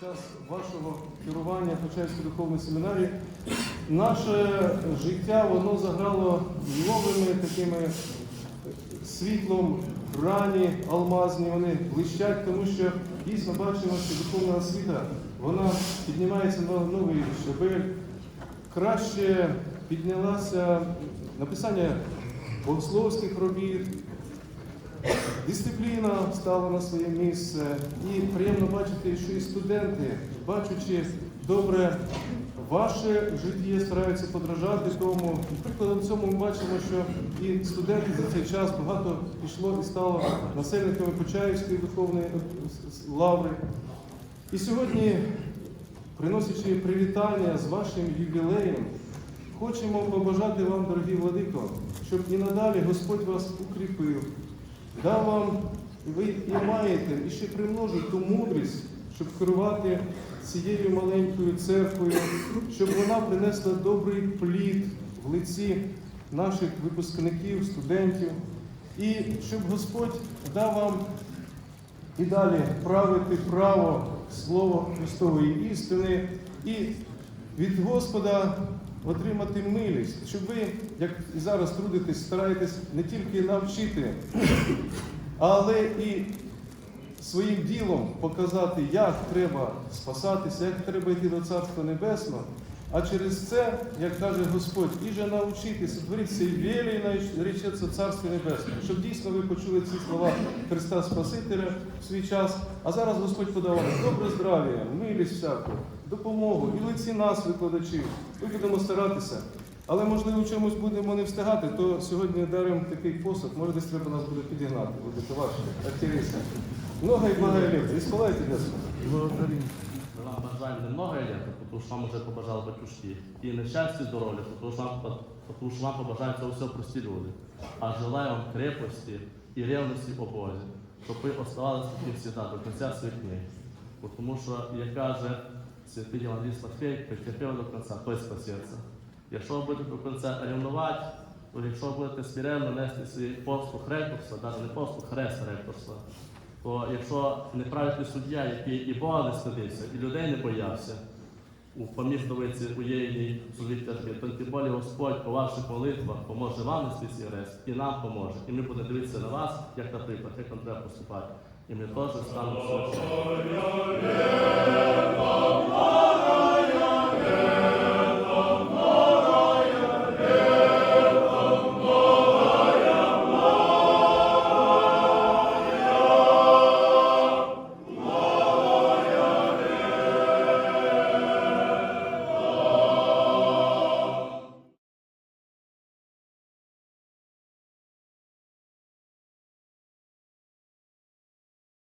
час вашого керування Почаївської духовної семінарії. Наше життя воно заграло новими такими світлом, грані алмазні, вони блищать, тому що дійсно бачимо, що духовна освіта вона піднімається на новий щабель, краще піднялася написання богословських робіт, Дисципліна стала на своє місце, і приємно бачити, що і студенти, бачачи добре ваше життя, стараються подражати тому. І Прикладом цьому ми бачимо, що і студенти за цей час багато пішло і стало насельниками Почаївської духовної е, лаври. І сьогодні, приносячи привітання з вашим ювілеєм, хочемо побажати вам, дорогі владико, щоб і надалі Господь вас укріпив, дав вам, і ви і маєте, і ще примножить ту мудрість, щоб керувати цією маленькою церквою, щоб вона принесла добрий плід в лиці наших випускників, студентів, і щоб Господь дав вам і далі правити право Слово Христової істини і від Господа отримати милість, щоб ви, як і зараз трудитесь, стараєтесь не тільки навчити, але і своїм ділом показати, як треба спасатися, як треба йти до Царства Небесного. А через це, як каже Господь, і же навчитися, твориться і вірі, і наречеться Царство Небесне, щоб дійсно ви почули ці слова Христа Спасителя в свій час. А зараз Господь подав вам добре здрав'я, милість всяку, допомогу і лиці нас, викладачів. Ми будемо старатися. Але можливо в чомусь будемо не встигати, то сьогодні даримо такий посуд, може десь треба нас буде підігнати, буде ваше активіста. Много і благо літ. І сховайте десь. Вам бажаем немного лет, потому что вам уже побажали батюшки. И на счастье, здоровья, потому что, вам, потому что вам побажаються все прості люди. А желаю вам крепості і ревності у Бозі, щоб ви оставалися таким всегда до кінця своїх днів. Тому що, як каже святий Євангеліст Матфей, притерпів до кінця, той спасеться. Якщо ви будете до кінця ревнувати, то якщо ви будете смиренно нести свій послуг ректорства, навіть не послуг, хрест ректорства, то якщо неправильний суддя, який і Бога не стидився, і людей не боявся, у поміждовиці у єдиній тяжбі, то тим більше Господь по ваших молитвах поможе вам нести цей рест, і нам поможе. І ми будемо дивитися на вас, як наприклад, як вам треба поступати. І ми теж станемо.